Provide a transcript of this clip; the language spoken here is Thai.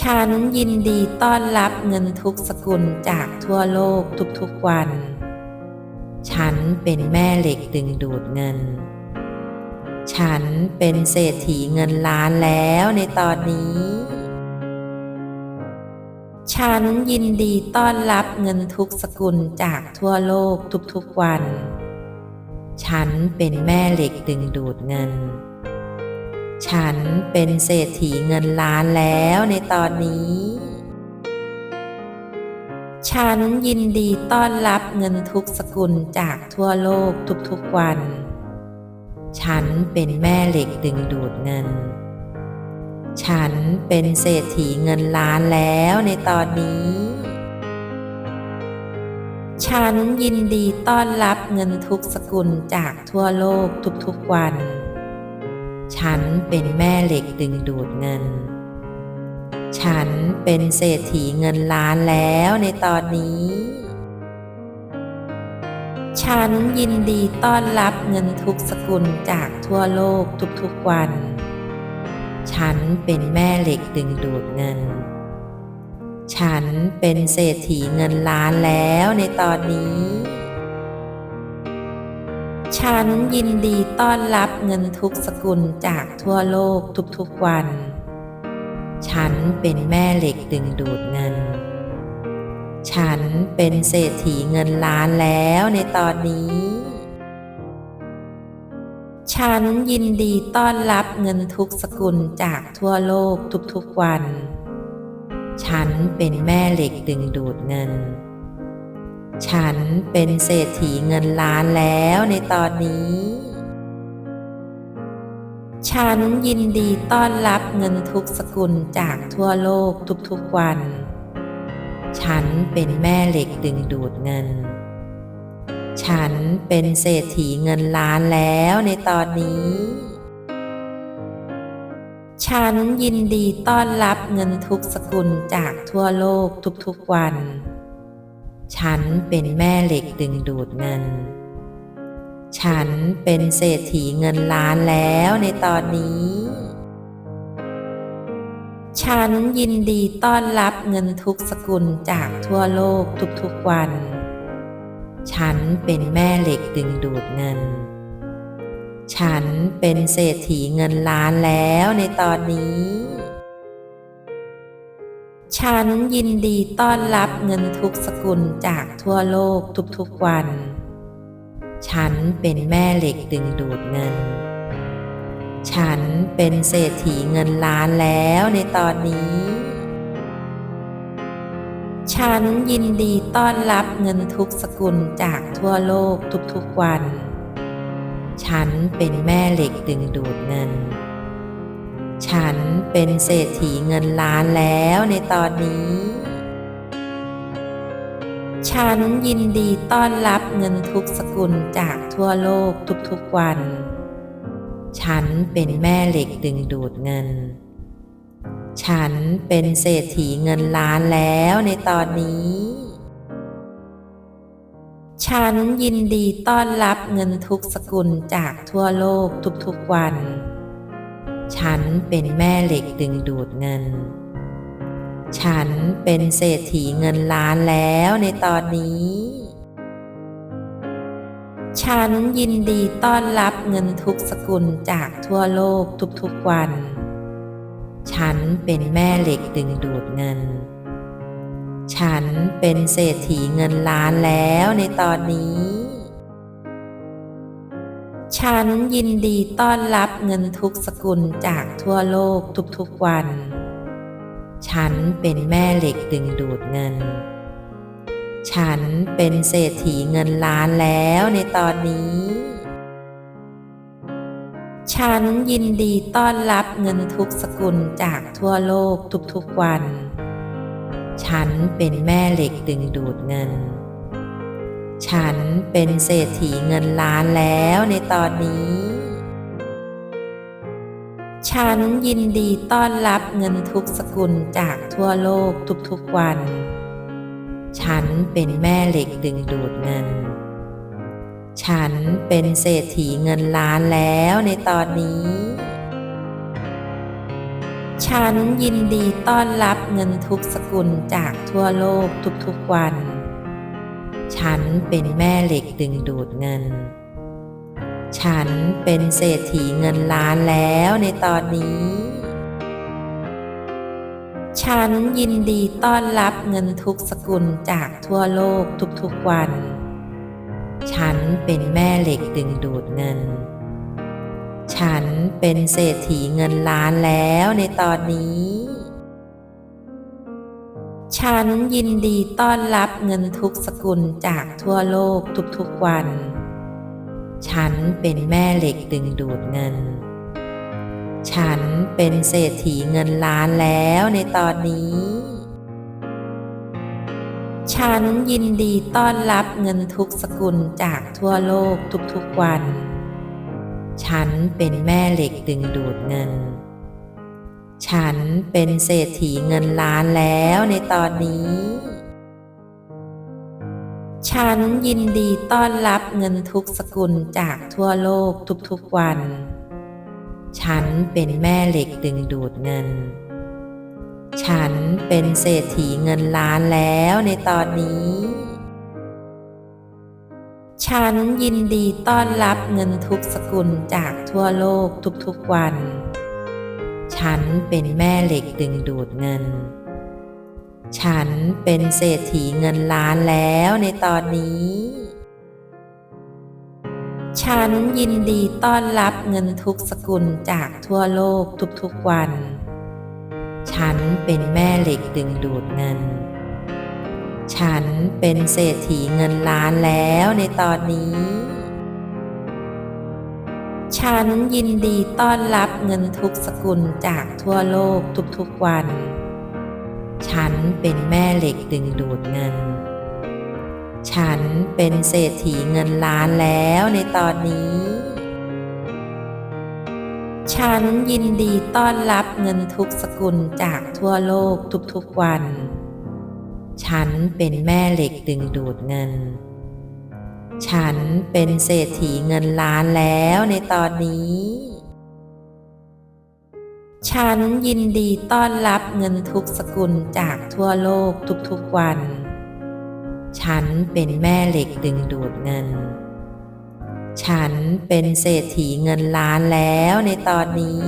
ฉันยินดีต้อนรับเงินทุกสกุลจากทั่วโลกทุกๆวัน ฉันเป็นแม่เหล็กดึงดูดเงิน ฉันเป็นเศรษฐีเงินล้านแล้วในตอนนี้ ฉันยินดีต้อนรับเงินทุกสกุลจากทั่วโลกทุกๆวัน ฉันเป็นแม่เหล็กดึงดูดเงิน ฉันเป็นเศรษฐีเงินล้านแล้วในตอนนี้ ฉันยินดีต้อนรับเงินทุกสกุลจากทั่วโลกทุกๆวัน ฉันเป็นแม่เหล็กดึงดูดเงิน ฉันเป็นเศรษฐีเงินล้านแล้วในตอนนี้ ฉันยินดีต้อนรับเงินทุกสกุลจากทั่วโลกทุกๆวัน ฉันเป็นแม่เหล็กดึงดูดเงิน ฉันเป็นเศรษฐีเงินล้านแล้วในตอนนี้ ฉันยินดีต้อนรับเงินทุกสกุลจากทั่วโลกทุกๆวัน ฉันเป็นแม่เหล็กดึงดูดเงิน ฉันเป็นเศรษฐีเงินล้านแล้วในตอนนี้ ฉันยินดีต้อนรับเงินทุกสกุลจากทั่วโลกทุกๆวัน ฉันเป็นแม่เหล็กดึงดูดเงิน ฉันเป็นเศรษฐีเงินล้านแล้วในตอนนี้ ฉันยินดีต้อนรับเงินทุกสกุลจากทั่วโลกทุกๆวัน ฉันเป็นแม่เหล็กดึงดูดเงิน ฉันเป็นเศรษฐีเงินล้านแล้วในตอนนี้ ฉันยินดีต้อนรับเงินทุกสกุลจากทั่วโลกทุกๆวัน ฉันเป็นแม่เหล็กดึงดูดเงิน ฉันเป็นเศรษฐีเงินล้านแล้วในตอนนี้ ฉันยินดีต้อนรับเงินทุกสกุลจากทั่วโลกทุกๆวัน ฉันเป็นแม่เหล็กดึงดูดเงิน ฉันเป็นเศรษฐีเงินล้านแล้วในตอนนี้ ฉันยินดีต้อนรับเงินทุกสกุลจากทั่วโลกทุกๆวัน ฉันเป็นแม่เหล็กดึงดูดเงิน ฉันเป็นเศรษฐีเงินล้านแล้วในตอนนี้ ฉันยินดีต้อนรับเงินทุกสกุลจากทั่วโลกทุกๆวัน ฉันเป็นแม่เหล็กดึงดูดเงิน ฉันเป็นเศรษฐีเงินล้านแล้วในตอนนี้ ฉันยินดีต้อนรับเงินทุกสกุลจากทั่วโลกทุกๆวัน ฉันเป็นแม่เหล็กดึงดูดเงิน ฉันเป็นเศรษฐีเงินล้านแล้วในตอนนี้ ฉันยินดีต้อนรับเงินทุกสกุลจากทั่วโลกทุกๆวัน ฉันเป็นแม่เหล็กดึงดูดเงิน ฉันเป็นเศรษฐีเงินล้านแล้วในตอนนี้ ฉันยินดีต้อนรับเงินทุกสกุลจากทั่วโลกทุกๆวัน ฉันเป็นแม่เหล็กดึงดูดเงิน ฉันเป็นเศรษฐีเงินล้านแล้วในตอนนี้ ฉันยินดีต้อนรับเงินทุกสกุลจากทั่วโลกทุกๆวัน ฉันเป็นแม่เหล็กดึงดูดเงิน ฉันเป็นเศรษฐีเงินล้านแล้วในตอนนี้ ฉันยินดีต้อนรับเงินทุกสกุลจากทั่วโลกทุกๆวัน ฉันเป็นแม่เหล็กดึงดูดเงิน ฉันเป็นเศรษฐีเงินล้านแล้วในตอนนี้ ฉันยินดีต้อนรับเงินทุกสกุลจากทั่วโลกทุกๆวัน ฉันเป็นแม่เหล็กดึงดูดเงิน ฉันเป็นเศรษฐีเงินล้านแล้วในตอนนี้ ฉันยินดีต้อนรับเงินทุกสกุลจากทั่วโลกทุกๆวัน ฉันเป็นแม่เหล็กดึงดูดเงิน ฉันเป็นเศรษฐีเงินล้านแล้วในตอนนี้ ฉันยินดีต้อนรับเงินทุกสกุลจากทั่วโลกทุกๆวัน ฉันเป็นแม่เหล็กดึงดูดเงิน ฉันเป็นเศรษฐีเงินล้านแล้วในตอนนี้ ฉันยินดีต้อนรับเงินทุกสกุลจากทั่วโลกทุกๆวัน ฉันเป็นแม่เหล็กดึงดูดเงิน ฉันเป็นเศรษฐีเงินล้านแล้วในตอนนี้ ฉันยินดีต้อนรับเงินทุกสกุลจากทั่วโลกทุกๆวัน ฉันเป็นแม่เหล็กดึงดูดเงิน ฉันเป็นเศรษฐีเงินล้านแล้วในตอนนี้ ฉันยินดีต้อนรับเงินทุกสกุลจากทั่วโลกทุกๆวัน ฉันเป็นแม่เหล็กดึงดูดเงิน ฉันเป็นเศรษฐีเงินล้านแล้วในตอนนี้ ฉันยินดีต้อนรับเงินทุกสกุลจากทั่วโลกทุกๆวัน ฉันเป็นแม่เหล็กดึงดูดเงิน ฉันเป็นเศรษฐีเงินล้านแล้วในตอนนี้ ฉันยินดีต้อนรับเงินทุกสกุลจากทั่วโลกทุกๆวัน ฉันเป็นแม่เหล็กดึงดูดเงิน ฉันเป็นเศรษฐีเงินล้านแล้วในตอนนี้ ฉันยินดีต้อนรับเงินทุกสกุลจากทั่วโลกทุกๆวัน ฉันเป็นแม่เหล็กดึงดูดเงิน ฉันเป็นเศรษฐีเงินล้านแล้วในตอนนี้ ฉันยินดีต้อนรับเงินทุกสกุลจากทั่วโลกทุกๆวัน ฉันเป็นแม่เหล็กดึงดูดเงิน ฉันเป็นเศรษฐีเงินล้านแล้วในตอนนี้ ฉันยินดีต้อนรับเงินทุกสกุลจากทั่วโลกทุกๆวัน ฉันเป็นแม่เหล็กดึงดูดเงิน ฉันเป็นเศรษฐีเงินล้านแล้วในตอนนี้ ฉันยินดีต้อนรับเงินทุกสกุลจากทั่วโลกทุกๆวัน ฉันเป็นแม่เหล็กดึงดูดเงิน ฉันเป็นเศรษฐีเงินล้านแล้วในตอนนี้